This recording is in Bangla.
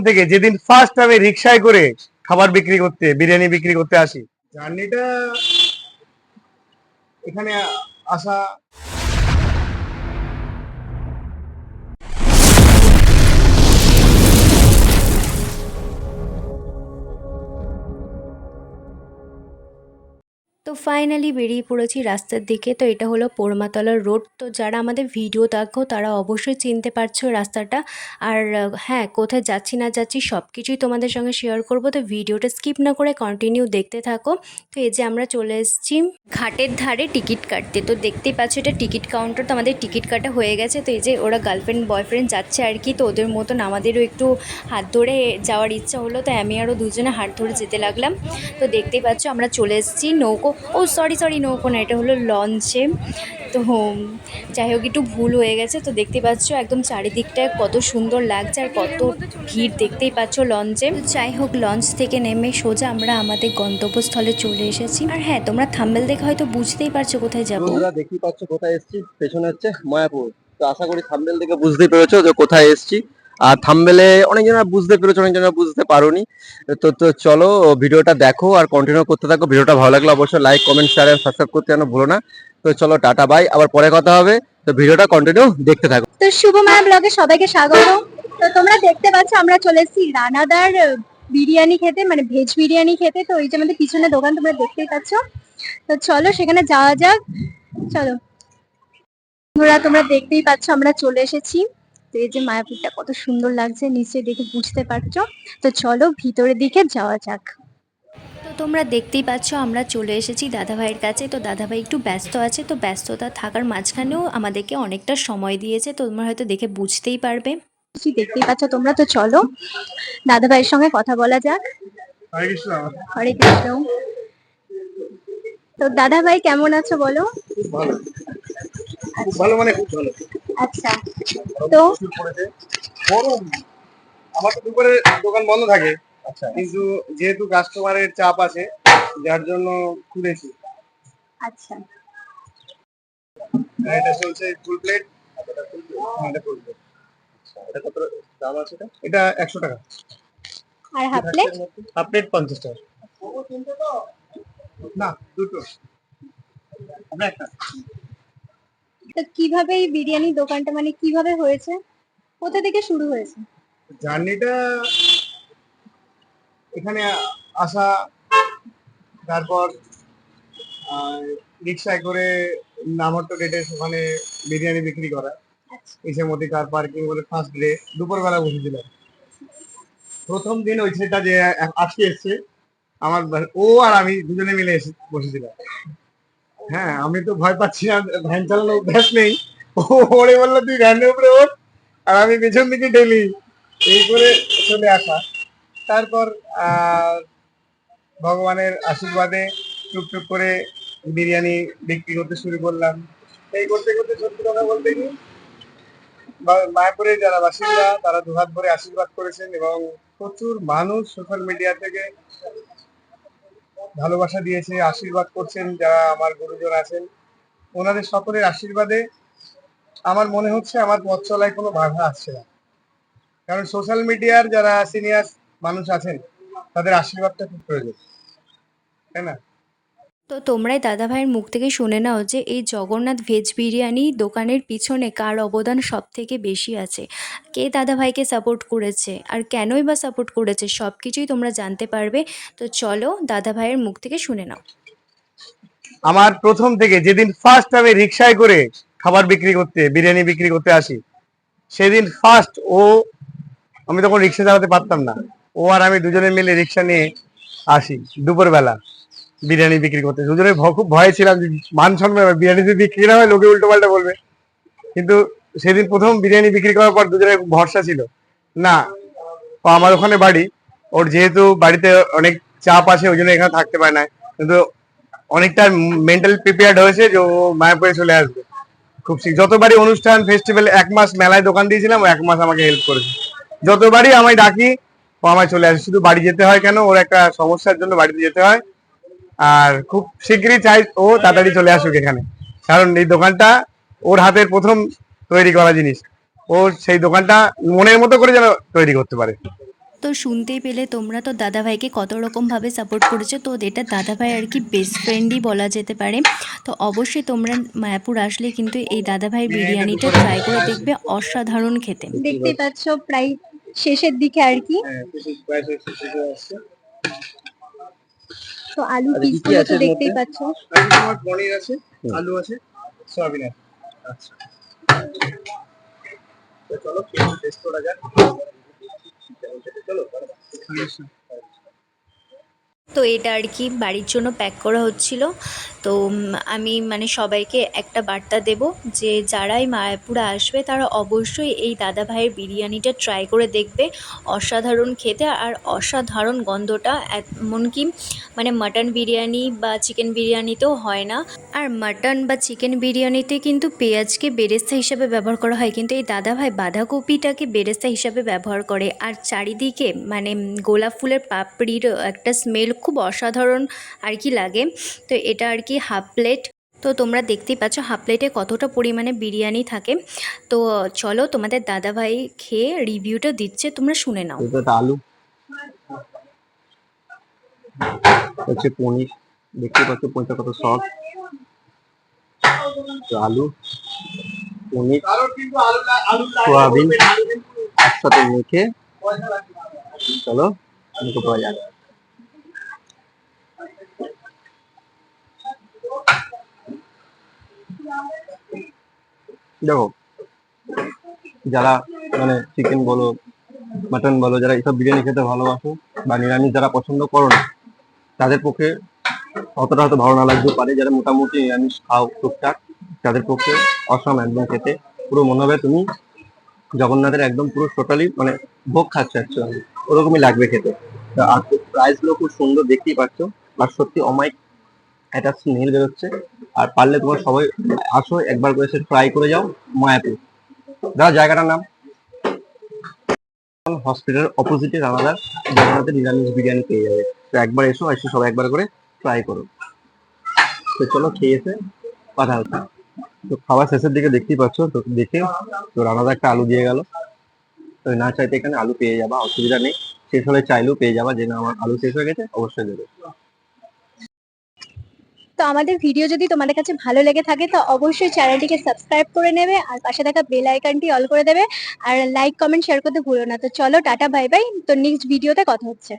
থেকে যেদিন ফার্স্ট আমি রিক্সায় করে খাবার বিক্রি করতে, বিরিয়ানি বিক্রি করতে আসি। জার্নিটা এখানে আসা তো ফাইনালি বেরিয়ে পড়েছি রাস্তার দিকে। তো এটা হলো পোরমাতলার রোড তো যারা আমাদের ভিডিও দেখো, তারা অবশ্যই চিনতে পারছ রাস্তাটা। আর হ্যাঁ কোথায় যাচ্ছি না যাচ্ছি সব কিছুই তোমাদের সঙ্গে শেয়ার করব। তো ভিডিওটা স্কিপ না করে কন্টিনিউ দেখতে থাকো। তো এই যে আমরা চলে এসেছি ঘাটের ধারে টিকিট কাটতে। তো দেখতেই পাচ্ছ এটা টিকিট কাউন্টার তো আমাদের টিকিট কাটা হয়ে গেছে। তো এই যে ওরা গার্লফ্রেন্ড বয়ফ্রেন্ড যাচ্ছে আর কি। তো ওদের মতন আমাদেরও একটু হাত ধরে যাওয়ার ইচ্ছা হলো। তো আমি আরও দুজনে হাত ধরে যেতে লাগলাম। তো দেখতেই পাচ্ছ আমরা চলে এসেছি নৌকো। ও সরি সরি নৌকো না, এটা হলো লঞ্চে। তো যাই হোক, একটু ভুল হয়ে গেছে। তো দেখতে পাচ্ছ একদম চারিদিকটা কত সুন্দর লাগছে আর কত ভিড় দেখতেই পাচ্ছ লঞ্চে। যাই হোক, লঞ্চ থেকে নেমে সোজা আমরা আমাদের গন্তব্যস্থলে চলে এসেছি। আর হ্যাঁ তোমরা থাম্বেল দেখে হয়তো বুঝতেই পারছ কোথায় যাব। দেখতেই পাচ্ছ কোথায় এসেছি, পেছনে হচ্ছে মায়াপুর। তো আশা করি থাম্বেল দেখে বুঝতেই পেরেছ যে কোথায় এসেছি। আর থাম্বেলে অনেকজনা বুঝতে পেরেছ অনেকজনা বুঝতে পারোনি। তো তো চলো, ভিডিওটা দেখো আর কন্টিনিউ করতে থাকো। ভিডিওটা ভালো লাগলে অবশ্যই লাইক কমেন্ট শেয়ার আর সাবস্ক্রাইব করতে যেন ভুলো না। তো চলো, টাটা বাই আবার পরে কথা হবে। তো ভিডিওটা কন্টিনিউ দেখতে থাকো। তো শুভমায়া ব্লগে সবাইকে স্বাগত তো তোমরা দেখতে পাচ্ছ, আমরা চলে এসেছি রানাদার বিরিয়ানি খেতে মানে ভেজ বিরিয়ানি খেতে। তো এই যে আমাদের পিছনে দোকান, তোমরা দেখতেই পাচ্ছ। তো চলো, সেখানে যাওয়া যাক। চলো। তোমরা দেখতেই পাচ্ছ, আমরা চলে এসেছি। তো এই যে মায়াপুরটা কত সুন্দর লাগছে নিশ্চয়ই দেখে বুঝতে পারছ। তো চলো ভিতরের দিকে যাওয়া যাক। তো তোমরা দেখতেই পাচ্ছ আমরা চলে এসেছি দাদাভাইয়ের কাছে। তো দাদাভাই একটু ব্যস্ত আছে তো ব্যস্ততা থাকার মাঝখানেও আমাদেরকে অনেকটা সময় দিয়েছে। তো তোমরা হয়তো দেখে বুঝতেই পারবে। কি দেখতেই পাচ্ছ তোমরা? তো চলো দাদা ভাইয়ের সঙ্গে কথা বলা যাক। হরে কৃষ্ণ। তো দাদা ভাই কেমন আছো বলো? খুব ভালো মানে খুব ভালো। আচ্ছা। তো? গরম। আমার তো দুপুরে দোকান বন্ধ থাকে। আচ্ছা। কিন্তু যেহেতু কাস্টমারের চাপ আছে যার জন্য খুলেছি। আচ্ছা। এটা চলছে ফুল প্লেট এটা ফুল প্লেট এটা ফুল প্লেট এটা কত দাম আছে এটা? এটা একশো টাকা। আর হাফ প্লেট হাফ প্লেট পঞ্চাশ টাকা। না দুটো। আমরা একটা। তো কীভাবে এই বিরিয়ানি দোকানটা মানে কীভাবে হয়েছে? কোথা থেকে শুরু হয়েছে? জার্নিটা এখানে আসা তারপর রিক্সায় করে নামহট্ট গেটে ওখানে বিরিয়ানি বিক্রি করা। আচ্ছা। এসে মধ্যে কার পার্কিং বলে ফার্স্ট ডে দুপুরবেলা বসেছিলাম। প্রথম দিন ওই ছেলেটা যে আজকে এসছে আমার ও আর আমি দুজনে মিলে এসে বসেছিলাম। হ্যাঁ আমি তো ভয় পাচ্ছি না, ভ্যান চালানোর অভ্যাস নেই। ওরে বলল, তুই ভ্যানের উপরে ওঠ, আর আমি পেছন দিকে ঢেলি এই করে চলে আসা। তারপর ভগবানের আশীর্বাদে টুকটুক করে বিরিয়ানি বিক্রি করতে শুরু করলাম। এই করতে করতে সত্যি কথা বলতে কি মায়াপুরের যারা বাসিন্দা, তারা দুহাত ভরে আশীর্বাদ করেছেন এবং প্রচুর মানুষ সোশ্যাল মিডিয়া থেকে ভালোবাসা দিয়েছে, আশীর্বাদ করছেন যারা আমার গুরুজন আছেন। ওনাদের সকলের আশীর্বাদে আমার মনে হচ্ছে আমার পথ চলায় কোনো বাধা আসছে না। কারণ সোশ্যাল মিডিয়ার যারা সিনিয়র মানুষ আছেন, তাদের আশীর্বাদটা খুব প্রয়োজন। তাই না? তো তোমরাই দাদাভাইয়ের মুখ থেকে শুনে নাও যে এই জগন্নাথ ভেজ বিরিয়ানি দোকানের পিছনে কার অবদান সব থেকে বেশি আছে। কে দাদাভাইকে সাপোর্ট করেছে আর কেনই বা সাপোর্ট করেছে সব কিছুই তোমরা জানতে পারবে। তো চলো দাদাভাইয়ের মুখ থেকে শুনে নাও। আমার প্রথম থেকে যেদিন ফার্স্ট আমি রিক্সায় করে খাবার বিক্রি করতে, বিরিয়ানি বিক্রি করতে আসি, সেদিন ফার্স্ট ও আমি তখন রিক্সা চালাতে পারতাম না। ও আর আমি দুজনে মিলে রিক্সা নিয়ে আসি দুপুরবেলা। বিরিয়ানি বিক্রি করতে। দুজনে খুব ভয়ে ছিলাম যে মান সম্মান বিরিয়ানি যদি বিক্রি না হয়, লোকে উল্টো পাল্টা বলবে। কিন্তু সেদিন প্রথম বিরিয়ানি বিক্রি করার পর দুজনের খুব ভরসা ছিল। না আমার ওখানে বাড়ি, ওর যেহেতু বাড়িতে অনেক চাপ আছে, ওই জন্য এখানে থাকতে পারে না। কিন্তু অনেকটা মেন্টাল প্রিপেয়ার্ড হয়েছে যে ও মায়াপুরে চলে আসবে। খুব যতবারই অনুষ্ঠান ফেস্টিভ্যাল এক মাস মেলায় দোকান দিয়েছিলাম, ও এক মাস আমাকে হেল্প করেছে। যতবারই আমায় ডাকি, ও আমায় চলে আসে। শুধু বাড়ি যেতে হয় কেন? ওর একটা সমস্যার জন্য বাড়িতে যেতে হয়। আর খুব শীঘ্রই চাই ও তাড়াতাড়ি চলে আসুক এখানে। কারণ এই দোকানটা ওর হাতের প্রথম তৈরি করা জিনিস। ও সেই দোকানটা মনের মতো করে যেন তৈরি করতে পারে। তো শুনতেই পেলে তোমরা তো দাদাভাইকে কত রকমভাবে সাপোর্ট করেছ। তো এটা দাদাভাই আর কি বেস্ট ফ্রেন্ডই বলা যেতে পারে। তো অবশ্যই তোমরা মায়াপুর আসলে কিন্তু এই দাদাভাইয়ের বিরিয়ানিটা ট্রাই করে দেখবে অসাধারণ খেতে। দেখতে পাচ্ছ প্রায় শেষের দিকে আর কি হ্যাঁ শেষ প্রায় শেষ শেষে আসছে তো আলু পিস তো দেখতেই? পাচ্ছ। তোমার পনির আছে আলু আছে সয়াবিন আছে। আচ্ছা। তো চলো টেস্ট করা যাক। চলো তো এটা আর কি বাড়ির জন্য প্যাক করা হচ্ছিল। তো আমি মানে সবাইকে একটা বার্তা দেব যে, যারাই মায়াপুরে আসবে, তারা অবশ্যই এই দাদা ভাইয়ের বিরিয়ানিটা ট্রাই করে দেখবে। অসাধারণ খেতে আর অসাধারণ গন্ধটা, এমনকি মানে মাটন বিরিয়ানি বা চিকেন বিরিয়ানিতেও হয় না। আর মাটন বা চিকেন বিরিয়ানিতে কিন্তু পেঁয়াজকে বেরেস্তা হিসাবে ব্যবহার করা হয়, কিন্তু এই দাদাভাই বাঁধাকপিটাকে বেরেস্তা হিসাবে ব্যবহার করে। আর চারিদিকে মানে গোলাপ ফুলের পাপড়ির একটা স্মেল খুব অসাধারণ আর কি লাগে। তো এটা আর কি হাফ প্লেট তো তোমরা দেখতেই পাচ্ছ হাফ প্লেটে কতটা পরিমাণে বিরিয়ানি থাকে। তো চলো তোমাদের দাদাভাই খেয়ে রিভিউটা দিচ্ছে, তোমরা শুনে নাও। এটা আলু। হচ্ছে পনির। দেখতে পাচ্ছ পনিরটা কত সফট আলু, পনির, সোয়াবিন। একসাথে মেখে। চলো, মুখে পাওয়া যাক। দেখো, যারা মানে চিকেন বলো মাটন বলো, যারা এইসব বিরিয়ানি খেতে ভালোবাসো বা নিরামিষ যারা পছন্দ করো না, তাদের পক্ষে অতটা হয়তো ভালো না লাগতে পারে। যারা মোটামুটি নিরামিষ খাও টুকটাক, তাদের পক্ষে অসম একদম খেতে। পুরো মনে হবে তুমি জগন্নাথের একদম পুরো টোটালি মানে ভোগ খাচ্ছে অ্যাকচুয়ালি ওরকমই লাগবে খেতে। আর প্রাইসগুলো খুব সুন্দর দেখতেই পাচ্ছ। আর সত্যি অমাইক একটা স্মেল বেরোচ্ছে। আর পারলে তোমার সবাই আসো, একবার করে সে ট্রাই করে যাও, মায়াপুর। দাদা, জায়গাটার নাম? হসপিটাল অপোজিটে রানাদার জগন্নাথের নিরামিষ বিরিয়ানি পেয়ে যাবে। তো একবার এসো, এসে সবাই একবার করে ট্রাই করো। তো চলো, খেয়ে এসে কথা হচ্ছে। তো খাবার শেষের দিকে দেখতেই পাচ্ছ, তো দেখে তো রানাদা একটা আলু দিয়ে গেল। তো না চাইতে এখানে আলু পেয়ে যাবা, অসুবিধা নেই। শেষ হলে চাইলেও পেয়ে যাবা, যে না আমার আলু শেষ হয়ে গেছে, অবশ্যই দেবে। তো আমাদের ভিডিও যদি তোমাদের কাছে ভালো লেগে থাকে, তো অবশ্যই চ্যানেলটিকে সাবস্ক্রাইব করে নেবে আর পাশে থাকা বেল আইকনটি অল করে দেবে। আর লাইক কমেন্ট শেয়ার করতে ভুলো না। তো চলো, টাটা বাই বাই তো নেক্সট ভিডিওতে কথা হচ্ছে।